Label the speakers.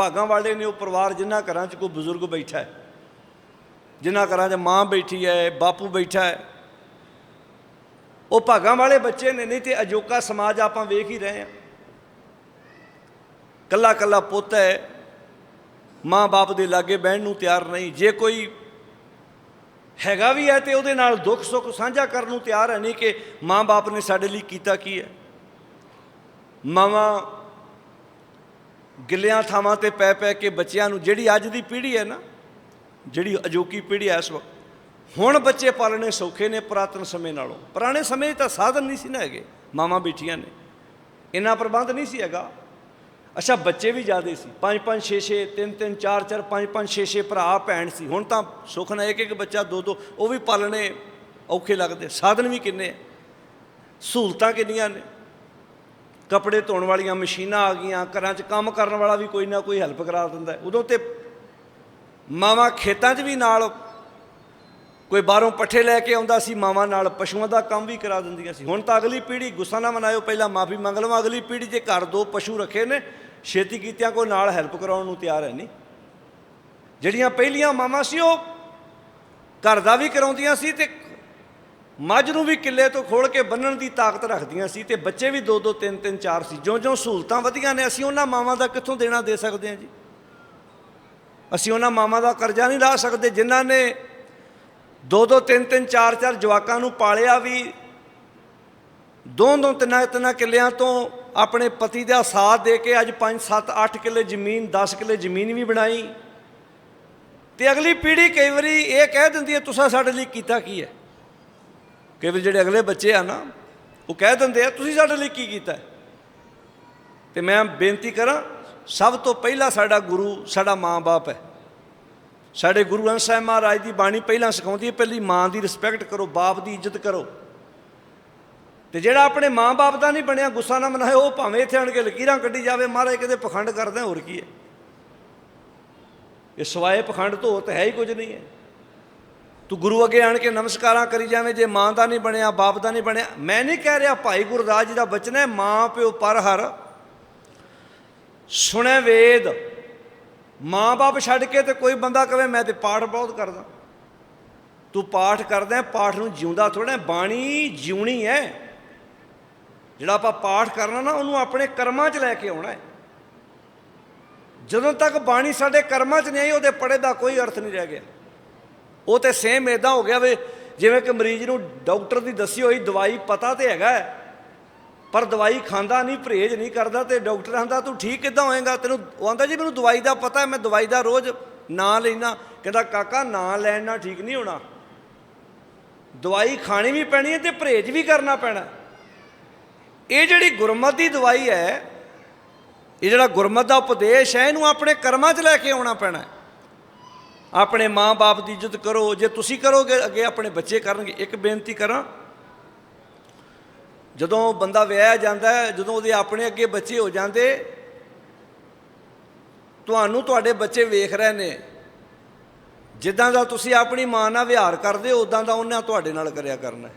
Speaker 1: ਭਾਗਾਂ ਵਾਲੇ ਨੇ ਉਹ ਪਰਿਵਾਰ ਜਿਨ੍ਹਾਂ ਘਰਾਂ 'ਚ ਕੋਈ ਬਜ਼ੁਰਗ ਬੈਠਾ ਹੈ, ਜਿਨ੍ਹਾਂ ਘਰਾਂ 'ਚ ਮਾਂ ਬੈਠੀ ਹੈ, ਬਾਪੂ ਬੈਠਾ ਹੈ, ਉਹ ਭਾਗਾਂ ਵਾਲੇ ਬੱਚੇ ਨੇ, ਨਹੀਂ ਤੇ ਅਜੋਕਾ ਸਮਾਜ ਆਪਾਂ ਵੇਖ ਹੀ ਰਹੇ ਹਾਂ। ਕੱਲਾ ਕੱਲਾ ਪੁੱਤ ਹੈ ਮਾਂ-ਬਾਪ ਦੇ ਲਾਗੇ ਬਹਿਣ ਨੂੰ ਤਿਆਰ ਨਹੀਂ, ਜੇ ਕੋਈ ਹੈਗਾ ਵੀ ਹੈ ਤੇ ਉਹਦੇ ਨਾਲ ਦੁੱਖ ਸੁੱਖ ਸਾਂਝਾ ਕਰਨ ਨੂੰ ਤਿਆਰ ਹੈ, ਨਹੀਂ ਕਿ ਮਾਂ-ਬਾਪ ਨੇ ਸਾਡੇ ਲਈ ਕੀਤਾ ਕੀ ਹੈ। ਮਾਵਾਂ ਗਿੱਲਿਆਂ ਥਾਵਾਂ ਤੇ ਪੈ ਪੈ ਕੇ ਬੱਚਿਆਂ ਨੂੰ ਜਿਹੜੀ ਅੱਜ ਦੀ ਪੀੜ੍ਹੀ ਹੈ ਨਾ, ਜਿਹੜੀ ਅਜੋਕੀ ਪੀੜ੍ਹੀ ਹੈ ਇਸ ਵਕਤ, ਹੁਣ ਬੱਚੇ ਪਾਲਣੇ ਸੌਖੇ ਨੇ ਪੁਰਾਤਨ ਸਮੇਂ ਨਾਲੋਂ। ਪੁਰਾਣੇ ਸਮੇਂ 'ਚ ਤਾਂ ਸਾਧਨ ਨਹੀਂ ਸੀ ਨਾ ਹੈਗੇ, ਮਾਵਾਂ ਬੈਠੀਆਂ ਨੇ। ਇੰਨਾ ਪ੍ਰਬੰਧ ਨਹੀਂ ਸੀ ਹੈਗਾ। ਅੱਛਾ, ਬੱਚੇ ਵੀ ਜ਼ਿਆਦੇ ਸੀ। 5 5 6 6 3 3 4 4 5 5 6 6 ਭਰਾ, ਭੈਣ ਸੀ। ਹੁਣ ਤਾਂ ਸੁੱਖ ਨਾਲ ਇੱਕ ਇੱਕ ਬੱਚਾ, ਦੋ ਦੋ, ਉਹ ਵੀ ਪਾਲਣੇ ਔਖੇ ਲੱਗਦੇ। ਸਾਧਨ ਵੀ ਕਿੰਨੇ ਆ? ਸਹੂਲਤਾਂ ਕਿੰਨੀਆਂ ਨੇ? ਕੱਪੜੇ ਧੋਣ ਵਾਲੀਆਂ ਮਸ਼ੀਨਾਂ ਆ ਗਈਆਂ, ਘਰਾਂ 'ਚ ਕੰਮ ਕਰਨ ਵਾਲਾ ਵੀ ਕੋਈ ਨਾ ਕੋਈ ਹੈਲਪ ਕਰਾ ਦਿੰਦਾ ਉਦੋਂ ਤੇ ਮਾਵਾਂ ਖੇਤਾਂ 'ਚ ਵੀ ਨਾਲ ਕੋਈ ਬਾਹਰੋਂ ਪੱਠੇ ਲੈ ਕੇ ਆਉਂਦਾ ਸੀ, ਮਾਵਾਂ ਨਾਲ ਪਸ਼ੂਆਂ ਦਾ ਕੰਮ ਵੀ ਕਰਾ ਦਿੰਦੀਆਂ ਸੀ। ਹੁਣ ਤਾਂ ਅਗਲੀ ਪੀੜ੍ਹੀ, ਗੁੱਸਾ ਨਾ ਮਨਾਇਓ ਪਹਿਲਾਂ ਮਾਫੀ ਮੰਗ ਲਵਾਂ, ਅਗਲੀ ਪੀੜ੍ਹੀ ਜੇ ਘਰ ਦੋ ਪਸ਼ੂ ਰੱਖੇ ਨੇ, ਛੇਤੀ ਕੀਤਿਆਂ ਕੋਈ ਨਾਲ ਹੈਲਪ ਕਰਾਉਣ ਨੂੰ ਤਿਆਰ ਹੈ ਨਹੀਂ। ਜਿਹੜੀਆਂ ਪਹਿਲੀਆਂ ਮਾਵਾਂ ਸੀ ਉਹ ਘਰ ਦਾ ਵੀ ਕਰਾਉਂਦੀਆਂ ਸੀ ਤੇ ਮੱਝ ਨੂੰ ਵੀ ਕਿੱਲੇ ਤੋਂ ਖੋਲ ਕੇ ਬੰਨਣ ਦੀ ਤਾਕਤ ਰੱਖਦੀਆਂ ਸੀ ਤੇ ਬੱਚੇ ਵੀ ਦੋ ਦੋ, ਤਿੰਨ ਤਿੰਨ, ਚਾਰ ਸੀ। ਜਿਉਂ-ਜਿਉਂ ਸਹੂਲਤਾਂ ਵਧੀਆਂ ਨੇ, ਅਸੀਂ ਉਹਨਾਂ ਮਾਵਾਂ ਦਾ ਕਿੱਥੋਂ ਦੇਣਾ ਦੇ ਸਕਦੇ ਹਾਂ ਜੀ? ਅਸੀਂ ਉਹਨਾਂ ਮਾਵਾਂ ਦਾ ਕਰਜ਼ਾ ਨਹੀਂ ਲਾ ਸਕਦੇ, ਜਿਨ੍ਹਾਂ ਨੇ ਦੋ ਦੋ, ਤਿੰਨ ਤਿੰਨ, ਚਾਰ ਚਾਰ ਜਵਾਕਾਂ ਨੂੰ ਪਾਲਿਆ ਵੀ ਦੋ ਦੋ ਤਿੰਨਾਂ ਤਿੰਨਾਂ ਕਿੱਲਿਆਂ ਤੋਂ ਆਪਣੇ ਪਤੀ ਦਾ ਸਾਥ ਦੇ ਕੇ ਅੱਜ 5 7 8 ਕਿੱਲੇ ਜ਼ਮੀਨ 10 ਕਿੱਲੇ ਜ਼ਮੀਨ ਵੀ ਬਣਾਈ। ਤੇ ਅਗਲੀ ਪੀੜ੍ਹੀ ਕਈ ਵਾਰੀ ਇਹ ਕਹਿ ਦਿੰਦੀ ਹੈ, ਤੁਸੀਂ ਸਾਡੇ ਲਈ ਕੀਤਾ ਕੀ ਹੈ? ਕਈ ਵਾਰੀ ਜਿਹੜੇ ਅਗਲੇ ਬੱਚੇ ਆ ਨਾ, ਉਹ ਕਹਿ ਦਿੰਦੇ ਆ, ਤੁਸੀਂ ਸਾਡੇ ਲਈ ਕੀ ਕੀਤਾ? ਹੈ? ਤੇ ਮੈਂ ਬੇਨਤੀ ਕਰਾਂ, ਸਭ ਤੋਂ ਪਹਿਲਾਂ ਸਾਡਾ ਗੁਰੂ ਸਾਡਾ ਮਾਂ-ਬਾਪ ਹੈ। ਸਾਡੇ ਗੁਰੂ ਗ੍ਰੰਥ ਸਾਹਿਬ ਮਹਾਰਾਜ ਦੀ ਬਾਣੀ ਪਹਿਲਾਂ ਸਿਖਾਉਂਦੀ ਹੈ, ਪਹਿਲੀ ਮਾਂ ਦੀ ਰਿਸਪੈਕਟ ਕਰੋ, ਬਾਪ ਦੀ ਇੱਜ਼ਤ ਕਰੋ। ਤੇ ਜਿਹੜਾ ਆਪਣੇ ਮਾਂ-ਬਾਪ ਦਾ ਨਹੀਂ ਬਣਿਆ, ਗੁੱਸਾ ਨਾ ਮਨਾਏ, ਉਹ ਭਾਵੇਂ ਇੱਥੇ ਆਣ ਕੇ ਲਕੀਰਾਂ ਕੱਢੀ ਜਾਵੇ, ਮਹਾਰਾਜ ਕਿਤੇ ਪਖੰਡ ਕਰਦੇ ਹੋਰ ਕੀ ਹੈ? ਇਹ ਸਵਾਏ ਪਖੰਡ ਤੋਂ ਹੋਰ ਤਾਂ ਹੈ ਹੀ ਕੁਝ ਨਹੀਂ ਹੈ। ਤੂੰ ਗੁਰੂ ਅੱਗੇ ਆਣ ਕੇ ਨਮਸਕਾਰਾਂ ਕਰੀ ਜਾਵੇਂ, ਜੇ ਮਾਂ ਦਾ ਨਹੀਂ ਬਣਿਆ, ਬਾਪ ਦਾ ਨਹੀਂ ਬਣਿਆ। ਮੈਂ ਨਹੀਂ ਕਹਿ ਰਿਹਾ ਭਾਈ ਗੁਰਦਾਸ ਜੀ ਦਾ ਬਚਨ ਹੈ, ਮਾਂ, ਪਿਓ, ਪਰ, ਹਰ। ਸੁਣੇ ਵੇਦ। ਮਾਂ-ਬਾਪ ਛੱਡ ਕੇ ਤੇ ਕੋਈ ਬੰਦਾ ਕਵੇ ਮੈਂ ਤੇ ਪਾਠ ਬਹੁਤ ਕਰਦਾ। ਤੂੰ ਪਾਠ ਕਰਦਾ ਪਾਠ ਨੂੰ ਜਿਉਂਦਾ ਥੋੜਾ ਬਾਣੀ ਜਿਉਣੀ ਹੈ। ਜਿਹੜਾ ਆਪਾਂ ਪਾਠ ਕਰਨਾ ਨਾ, ਉਹਨੂੰ ਆਪਣੇ ਕਰਮਾਂ 'ਚ ਲੈ ਕੇ ਆਉਣਾ ਹੈ। ਜਦੋਂ ਤੱਕ ਬਾਣੀ ਸਾਡੇ ਕਰਮਾਂ 'ਚ ਨਹੀਂ ਆਈ, ਉਹਦੇ ਪੜੇ ਦਾ ਕੋਈ ਅਰਥ ਨਹੀਂ ਰਹਿ ਗਿਆ। ਉਹ ਤੇ ਸੇਮ ਇਦਾਂ ਹੋ ਗਿਆ ਵੇ ਜਿਵੇਂ ਕਿ ਮਰੀਜ਼ ਨੂੰ ਡਾਕਟਰ ਦੀ ਦੱਸੀ ਹੋਈ ਦਵਾਈ ਪਤਾ ਤੇ ਹੈਗਾ ਪਰ ਦਵਾਈ ਖਾਂਦਾ ਨਹੀਂ, ਪਰਹੇਜ਼ ਨਹੀਂ ਕਰਦਾ ਤੇ ਡਾਕਟਰ ਆਂਦਾ, ਤੂੰ ਠੀਕ ਕਿੱਦਾਂ ਹੋਏਗਾ? ਤੈਨੂੰ ਉਹ ਆਂਦਾ, ਜੀ, ਮੈਨੂੰ ਦਵਾਈ ਦਾ ਪਤਾ ਮੈਂ ਦਵਾਈ ਦਾ ਰੋਜ਼ ਨਾਂ ਲੈਣਾ ਕਹਿੰਦਾ, ਕਾਕਾ, ਨਾਂ ਲੈਣ ਨਾਲ ਠੀਕ ਨਹੀਂ ਹੋਣਾ। ਦਵਾਈ ਖਾਣੀ ਵੀ ਪੈਣੀ ਹੈ ਤੇ ਪਰਹੇਜ਼ ਵੀ ਕਰਨਾ ਪੈਣਾ ਇਹ ਜਿਹੜੀ ਗੁਰਮਤ ਦੀ ਦਵਾਈ ਹੈ, ਇਹ ਜਿਹੜਾ ਗੁਰਮਤ ਦਾ ਉਪਦੇਸ਼ ਹੈ, ਇਹਨੂੰ ਆਪਣੇ ਕਰਮਾਂ 'ਚ ਲੈ ਕੇ ਆਉਣਾ ਪੈਣਾ ਹੈ। ਆਪਣੇ ਮਾਂ-ਬਾਪ ਦੀ ਇੱਜ਼ਤ ਕਰੋ, ਜੇ ਤੁਸੀਂ ਕਰੋਗੇ, ਅੱਗੇ ਆਪਣੇ ਬੱਚੇ ਕਰਨਗੇ। ਇੱਕ ਬੇਨਤੀ ਕਰਾਂ, ਜਦੋਂ ਬੰਦਾ ਵਿਆਹਿਆ ਜਾਂਦਾ ਹੈ, ਜਦੋਂ ਉਹਦੇ ਆਪਣੇ ਅੱਗੇ ਬੱਚੇ ਹੋ ਜਾਂਦੇ, ਤੁਹਾਨੂੰ ਤੁਹਾਡੇ ਬੱਚੇ ਵੇਖ ਰਹੇ ਨੇ। ਜਿੱਦਾਂ ਦਾ ਤੁਸੀਂ ਆਪਣੀ ਮਾਂ ਨਾਲ ਵਿਹਾਰ ਕਰਦੇ ਹੋ, ਉਦਾਂ ਦਾ ਉਹਨਾਂ ਤੁਹਾਡੇ ਨਾਲ ਕਰਿਆ ਕਰਨਾ